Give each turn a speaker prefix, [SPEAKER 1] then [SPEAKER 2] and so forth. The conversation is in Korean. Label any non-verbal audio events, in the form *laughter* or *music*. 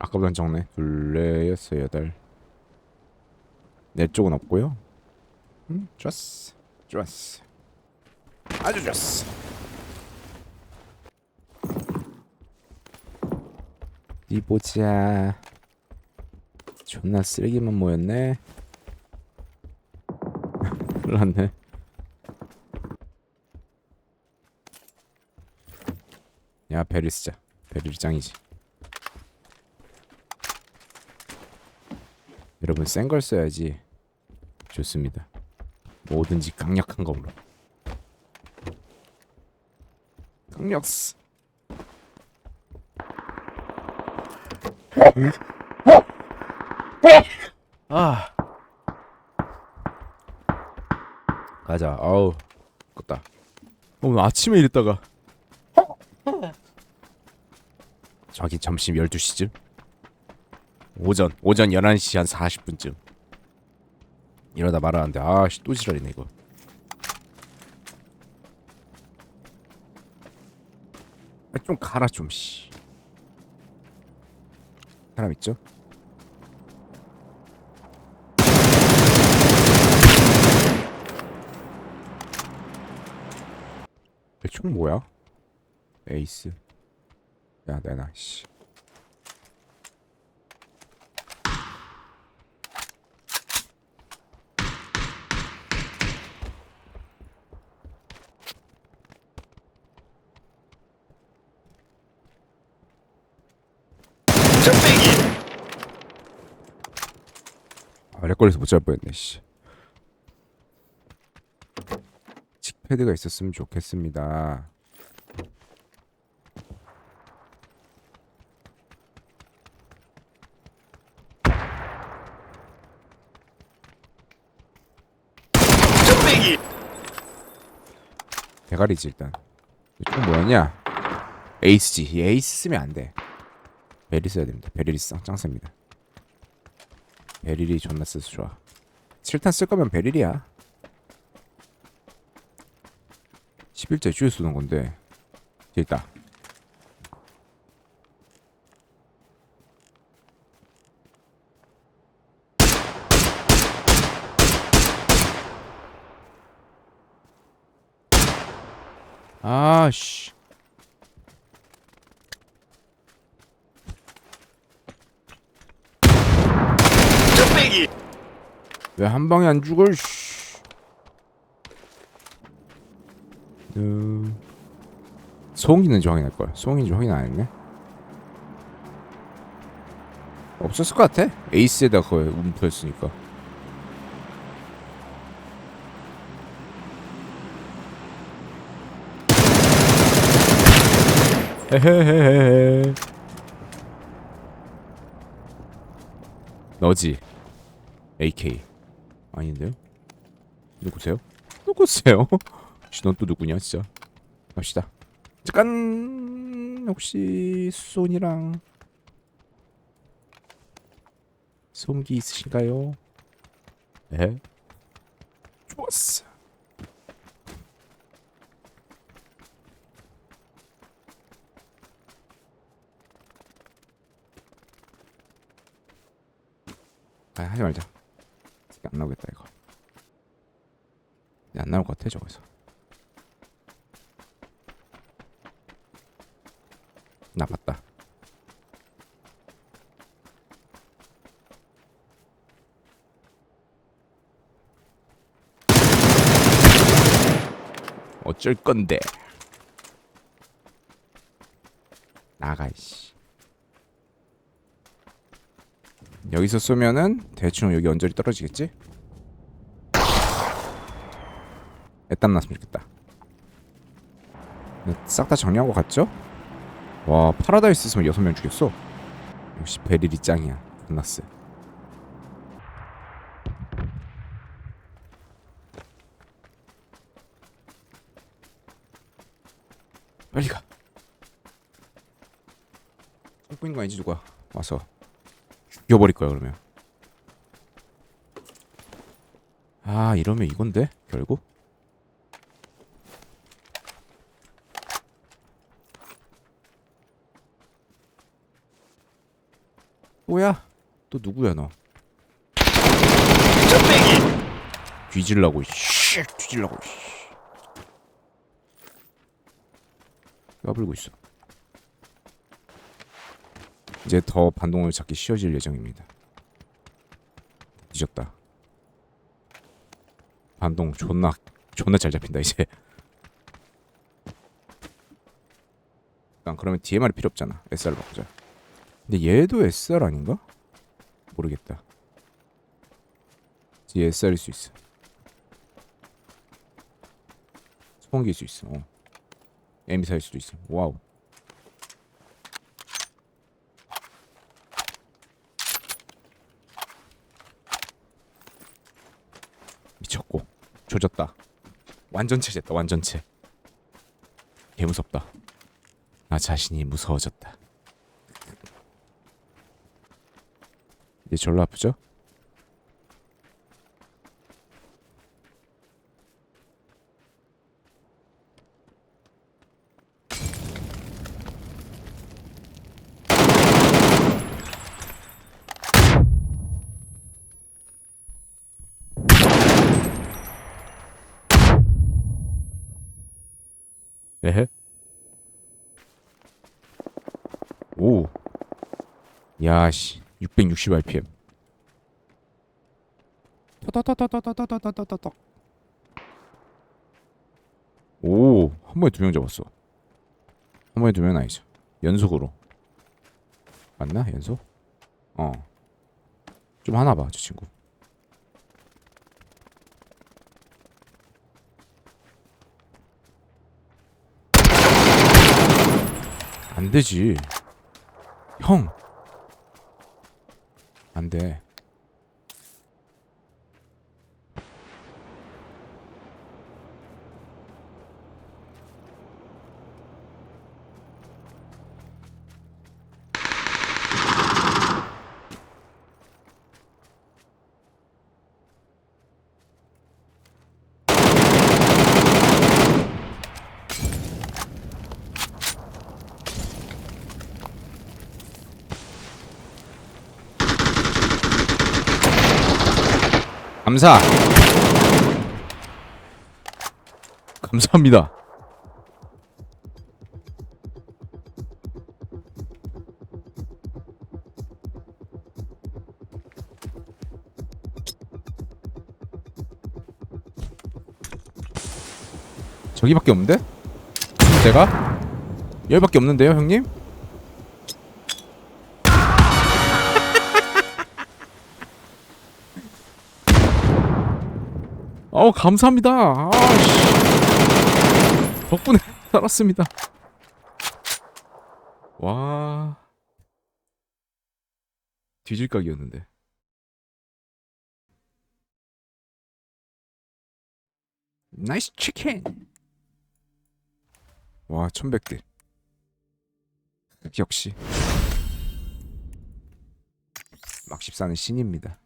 [SPEAKER 1] 아까보단 적네 둘레였어 여덟. 내 쪽은 없고요. 음 좋았어. 좋았어. 아주 좋았어. 어디 보자. 존나 쓰레기만 모였네. *laughs* 났네. 야 베릴 쓰자. 베릴 짱이지 여러분 센 걸 써야지. 좋습니다. 뭐든지 강력한 거로. 강력스 아. 가자. 아우 껐다. 어, 오늘 아침에 이랬다가. 저기 점심 12시쯤 오전 오전 11시 한 40분쯤. 이러다 말하는데 아씨 또 지랄이네 이거. 아, 좀 가라 좀씨. 사람 있죠? 대충 뭐야? 에이스. 야 내놔 씨 아, 렉걸려서 못 잡을 뻔했네 씨. 칙패드가 있었으면 좋겠습니다. 대가리지 일단. 이총 뭐였냐? 에이스지. 이 에이스 쓰면 안 돼. 베리 써야 됩니다. 베릴이 짱- 짱셉니다. 베릴이 존나 써서 좋아. 7탄 쓸 거면 베릴이야. 11째 주에 쏘는 건데. 뒤에 있다. 아씨. 왜 한 방에 안 죽어? 씨. 음. 송이는 확인할 걸. 송인지 확인 안 했네. 없었을 것 같아. 에이스에다 거의 움프였으니까. 헤헤헤헤. 너지. AK. 아닌데요? 누구세요? 누구세요? *laughs* 혹시 넌 또 누구냐 진짜 갑시다 잠깐 혹시 손이랑 송기 있으신가요? 네 좋았어 아 하지 말자 안 나오겠다 이거. 안 나올 것 같아 저거서. 나 봤다. 어쩔 건데? 나가 이씨 여기서 쏘면은 대충 여기 언저리 떨어지겠지? 애땀 났으면 좋겠다. 싹 다 정리하고 갔죠? 와 파라다이스 있으면 여섯 명 죽였어. 역시 베릴이 짱이야. 끝났어. 빨리 가. 성뿐인 거 아니지 누가 와서 죽여버릴 거야 그러면. 아 이러면 이건데 결국. 뭐야? 또 누구야 너? 뒤질라고 씨 뒤질라고 씨. 까불고 있어. 이제 더 반동을 잡기 쉬워질 예정입니다. 뒤졌다. 반동 존나 존나 잘 잡힌다 이제. 일단 그러면 DMR이 필요 없잖아. SR 바꾸자. 근데 얘도 SR 아닌가? 모르겠다. 얘 SR일 수 있어. 소방기일 수 있어. 어. 에미사일 수도 있어. 와우. 조졌다. 완전체 됐다. 완전체. 개 무섭다. 나 자신이 무서워졌다. 이제 졸라 아프죠? 에헤. 오. 야씨. 660 RPM. 타타타타타타타타타타타. 오, 한 번에 두 명 잡았어. 한 번에 두 명은 아니죠. 연속으로. 맞나? 연속? 어. 좀 하나 봐, 저 친구. 안 되지. 형. 안 돼. 감사. 감사합니다. 저기밖에 없는데? 제가? 여기밖에 없는데요, 형님? 어 감사합니다. 아씨 덕분에 *laughs* 살았습니다. 와 뒤질 각이었는데. 나이스 치킨. 와 천백대. 역시 막 14는 신입니다.